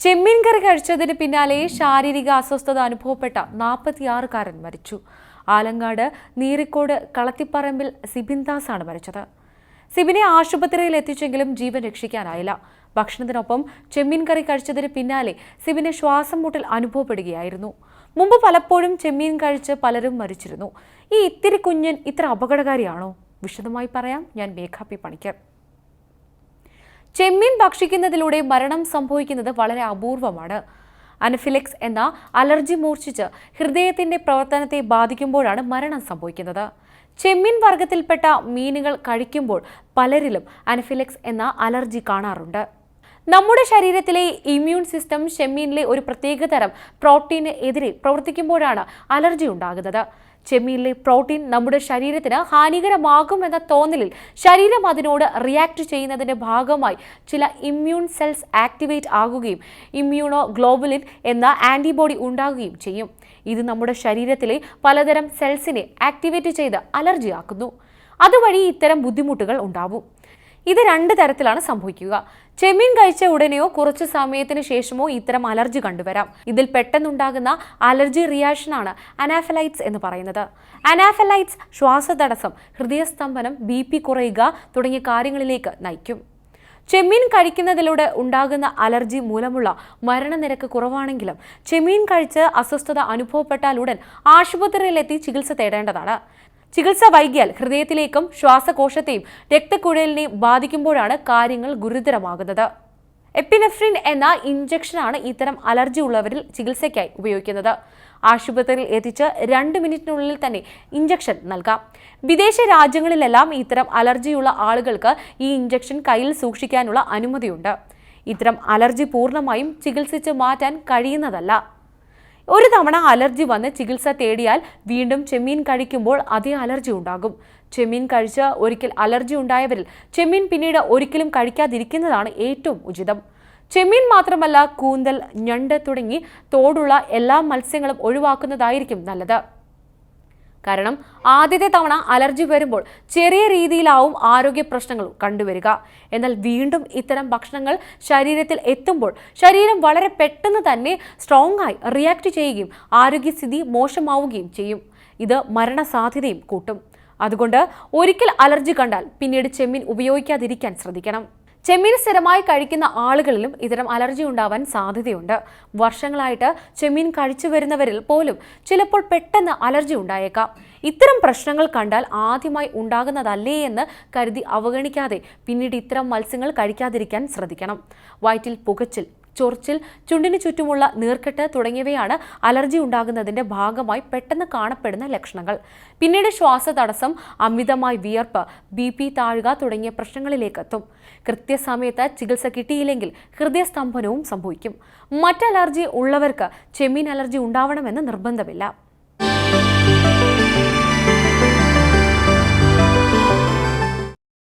ചെമ്മീൻ കറി കഴിച്ചതിന് പിന്നാലെ ശാരീരിക അസ്വസ്ഥത അനുഭവപ്പെട്ട നാൽപ്പത്തിയാറുകാരൻ മരിച്ചു. ആലങ്ങാട് നീറിക്കോട് കളത്തിപ്പറമ്പിൽ സിബിൻ ദാസ് ആണ് മരിച്ചത്. സിബിനെ ആശുപത്രിയിൽ എത്തിച്ചെങ്കിലും ജീവൻ രക്ഷിക്കാനായില്ല. ഭക്ഷണത്തിനൊപ്പം ചെമ്മീൻ കറി കഴിച്ചതിന് പിന്നാലെ സിബിന് ശ്വാസം മുട്ടൽ അനുഭവപ്പെടുകയായിരുന്നു. മുമ്പ് പലപ്പോഴും ചെമ്മീൻ കഴിച്ച് പലരും മരിച്ചിരുന്നു. ഈ ഇത്തിരി കുഞ്ഞൻ ഇത്ര അപകടകാരിയാണോ? വിശദമായി പറയാം. ഞാൻ മേഘാപ്പി പണിക്കർ. ചെമ്മീൻ ഭക്ഷിക്കുന്നതിലൂടെ മരണം സംഭവിക്കുന്നത് വളരെ അപൂർവമാണ്. അനഫിലെക്സ് എന്ന അലർജി മൂർച്ഛിച്ച് ഹൃദയത്തിന്റെ പ്രവർത്തനത്തെ ബാധിക്കുമ്പോഴാണ് മരണം സംഭവിക്കുന്നത്. ചെമ്മീൻ വർഗത്തിൽപ്പെട്ട മീനുകൾ കഴിക്കുമ്പോൾ പലരിലും അനഫിലെക്സ് എന്ന അലർജി കാണാറുണ്ട്. നമ്മുടെ ശരീരത്തിലെ ഇമ്മ്യൂൺ സിസ്റ്റം ചെമ്മീനിലെ ഒരു പ്രത്യേകതരം പ്രോട്ടീന് എതിരെ പ്രവർത്തിക്കുമ്പോഴാണ് അലർജി ഉണ്ടാകുന്നത്. ചെമ്മീനിലെ പ്രോട്ടീൻ നമ്മുടെ ശരീരത്തിന് ഹാനികരമാകുമെന്ന തോന്നലിൽ ശരീരം അതിനോട് റിയാക്ട് ചെയ്യുന്നതിന്റെ ഭാഗമായി ചില ഇമ്മ്യൂൺ സെൽസ് ആക്ടിവേറ്റ് ആകുകയും ഇമ്മ്യൂണോ ഗ്ലോബുലിൻ എന്ന ആന്റിബോഡി ഉണ്ടാകുകയും ചെയ്യും. ഇത് നമ്മുടെ ശരീരത്തിലെ പലതരം സെൽസിനെ ആക്ടിവേറ്റ് ചെയ്ത് അലർജി ആക്കുന്നു അതുവഴി ഇത്തരം ബുദ്ധിമുട്ടുകൾ ഉണ്ടാവും. ഇത് രണ്ട് തരത്തിലാണ് സംഭവിക്കുക. ചെമ്മീൻ കഴിച്ച ഉടനെയോ കുറച്ച് സമയത്തിന് ശേഷമോ ഇത്തരം അലർജി കണ്ടുവരാം. ഇതിൽ പെട്ടെന്നുണ്ടാകുന്ന അലർജി റിയാക്ഷനാണ് അനാഫലൈറ്റ്സ് എന്ന് പറയുന്നത്. അനാഫലൈറ്റ്സ് ശ്വാസതടസ്സം ഹൃദയസ്തംഭനം ബി പി കുറയുക തുടങ്ങിയ കാര്യങ്ങളിലേക്ക് നയിക്കും. ചെമ്മീൻ കഴിക്കുന്നതിലൂടെ ഉണ്ടാകുന്ന അലർജി മൂലമുള്ള മരണനിരക്ക് കുറവാണെങ്കിലും ചെമ്മീൻ കഴിച്ച് അസ്വസ്ഥത അനുഭവപ്പെട്ടാൽ അനുഭവപ്പെട്ടാലുടൻ ആശുപത്രിയിലെത്തി ചികിത്സ തേടേണ്ടതാണ്. ചികിത്സ വൈകിയാൽ ഹൃദയത്തിലേക്കും ശ്വാസകോശത്തെയും രക്തക്കുഴലിനെയും ബാധിക്കുമ്പോഴാണ് കാര്യങ്ങൾ ഗുരുതരമാകുന്നത്. എപ്പിനെഫ്രിൻ എന്ന ഇഞ്ചക്ഷനാണ് ഇത്തരം അലർജി ഉള്ളവരിൽ ചികിത്സയ്ക്കായി ഉപയോഗിക്കുന്നത്. ആശുപത്രിയിൽ എത്തിച്ച് രണ്ട് മിനിറ്റിനുള്ളിൽ തന്നെ ഇഞ്ചക്ഷൻ നൽകാം. വിദേശ രാജ്യങ്ങളിലെല്ലാം ഇത്തരം അലർജിയുള്ള ആളുകൾക്ക് ഈ ഇഞ്ചക്ഷൻ കയ്യിൽ സൂക്ഷിക്കാനുള്ള അനുമതിയുണ്ട്. ഇത്തരം അലർജി പൂർണമായും ചികിത്സിച്ച് മാറ്റാൻ കഴിയുന്നതല്ല. ഒരു തവണ അലർജി വന്ന് ചികിത്സ തേടിയാൽ വീണ്ടും ചെമ്മീൻ കഴിക്കുമ്പോൾ അതേ അലർജി ഉണ്ടാകും. ചെമ്മീൻ കഴിച്ച ഒരിക്കൽ അലർജി ഉണ്ടായവരിൽ ചെമ്മീൻ പിന്നീട് ഒരിക്കലും കഴിക്കാതിരിക്കുന്നതാണ് ഏറ്റവും ഉചിതം. ചെമ്മീൻ മാത്രമല്ല കൂന്തൽ ഞണ്ട് തുടങ്ങി തോടുള്ള എല്ലാ മത്സ്യങ്ങളും ഒഴിവാക്കുന്നതായിരിക്കും നല്ലത്. കാരണം ആദ്യത്തെ തവണ അലർജി വരുമ്പോൾ ചെറിയ രീതിയിലാവും ആരോഗ്യ പ്രശ്നങ്ങൾ കണ്ടുവരിക. എന്നാൽ വീണ്ടും ഇത്തരം ഭക്ഷണങ്ങൾ ശരീരത്തിൽ എത്തുമ്പോൾ ശരീരം വളരെ പെട്ടെന്ന് തന്നെ സ്ട്രോങ് ആയി റിയാക്ട് ചെയ്യുകയും ആരോഗ്യസ്ഥിതി മോശമാവുകയും ചെയ്യും. ഇത് മരണസാധ്യതയും കൂട്ടും. അതുകൊണ്ട് ഒരിക്കൽ അലർജി കണ്ടാൽ പിന്നീട് ചെമ്മീൻ ഉപയോഗിക്കാതിരിക്കാൻ ശ്രദ്ധിക്കണം. ചെമ്മീൻ സ്ഥിരമായി കഴിക്കുന്ന ആളുകളിലും ഇത്തരം അലർജി ഉണ്ടാവാൻ സാധ്യതയുണ്ട്. വർഷങ്ങളായിട്ട് ചെമ്മീൻ കഴിച്ചു വരുന്നവരിൽ പോലും ചിലപ്പോൾ പെട്ടെന്ന് അലർജി ഉണ്ടായേക്കാം. ഇത്തരം പ്രശ്നങ്ങൾ കണ്ടാൽ ആദ്യമായി ഉണ്ടാകുന്നതല്ലേ എന്ന് കരുതി അവഗണിക്കാതെ പിന്നീട് ഇത്തരം മത്സ്യങ്ങൾ കഴിക്കാതിരിക്കാൻ ശ്രദ്ധിക്കണം. വയറ്റിൽ പുകച്ചിൽ ചൊറിച്ചിൽ ചുണ്ടിന് ചുറ്റുമുള്ള നീർക്കെട്ട് തുടങ്ങിയവയാണ് അലർജി ഉണ്ടാകുന്നതിന്റെ ഭാഗമായി പെട്ടെന്ന് കാണപ്പെടുന്ന ലക്ഷണങ്ങൾ. പിന്നീട് ശ്വാസതടസ്സം അമിതമായി വിയർപ്പ് ബി പി താഴുക തുടങ്ങിയ പ്രശ്നങ്ങളിലേക്ക് എത്തും. കൃത്യസമയത്ത് ചികിത്സ കിട്ടിയില്ലെങ്കിൽ ഹൃദയസ്തംഭനവും സംഭവിക്കും. മറ്റ് അലർജി ഉള്ളവർക്ക് ചെമ്മീൻ അലർജി ഉണ്ടാവണമെന്ന് നിർബന്ധമില്ല.